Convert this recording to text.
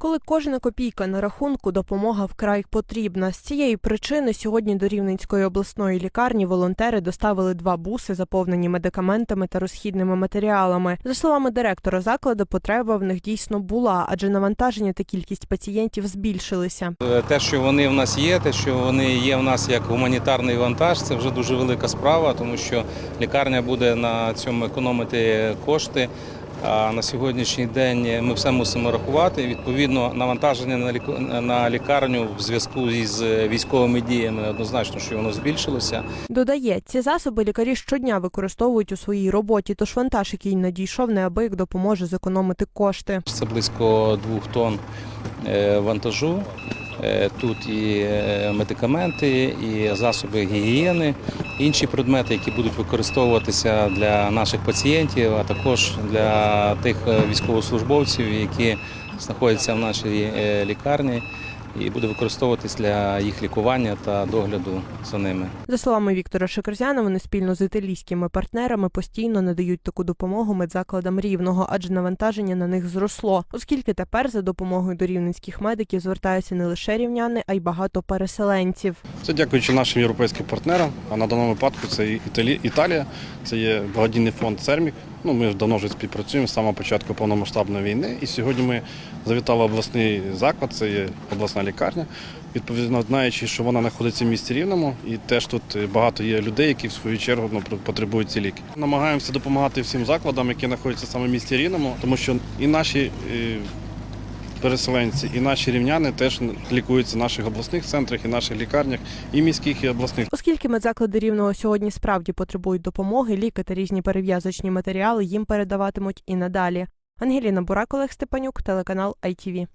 Коли кожна копійка на рахунку, допомога вкрай потрібна. З цієї причини сьогодні до Рівненської обласної лікарні волонтери доставили два буси, заповнені медикаментами та розхідними матеріалами. За словами директора закладу, потреба в них дійсно була, адже навантаження та кількість пацієнтів збільшилися. Те, що вони в нас є, те, що вони є в нас як гуманітарний вантаж, це вже дуже велика справа, тому що лікарня буде на цьому економити кошти. А на сьогоднішній день ми все мусимо рахувати. Відповідно, навантаження на лікарню в зв'язку із військовими діями однозначно, що воно збільшилося. Додає, ці засоби лікарі щодня використовують у своїй роботі, тож вантаж, який надійшов, неабияк допоможе зекономити кошти. Це близько двох тонн е, вантажу. Е, Тут і е, медикаменти, і засоби гігієни, інші предмети, які будуть використовуватися для наших пацієнтів, а також для тих е, військовослужбовців, які знаходяться в нашій е, лікарні, і буде використовуватись для їх лікування та догляду за ними. За словами Віктора Шекерзяна, вони спільно з італійськими партнерами постійно надають таку допомогу медзакладам рівного, адже навантаження на них зросло, оскільки тепер за допомогою до рівненських медиків звертаються не лише рівняни, а й багато переселенців. Це дякуючи нашим європейським партнерам. А на даному випадку це Італія, це є благодійний фонд Цермік. Ну, ми давно вже співпрацюємо з самого початку повномасштабної війни. І сьогодні ми завітали обласний заклад, це є обласна лікарня. Відповідно, знаючи, що вона знаходиться в місті Рівному, і теж тут багато є людей, які в свою чергу ну, потребують ці ліки. Намагаємося допомагати всім закладам, які знаходяться саме в місті Рівному, тому що і наші е, переселенці, і наші рівняни теж лікуються в наших обласних центрах, і наших лікарнях, і міських, і обласних. Оскільки медзаклади рівного сьогодні справді потребують допомоги, ліки та різні перев'язочні матеріали їм передаватимуть і надалі. Ангеліна Бурак, Олег Степанюк, телеканал ITV.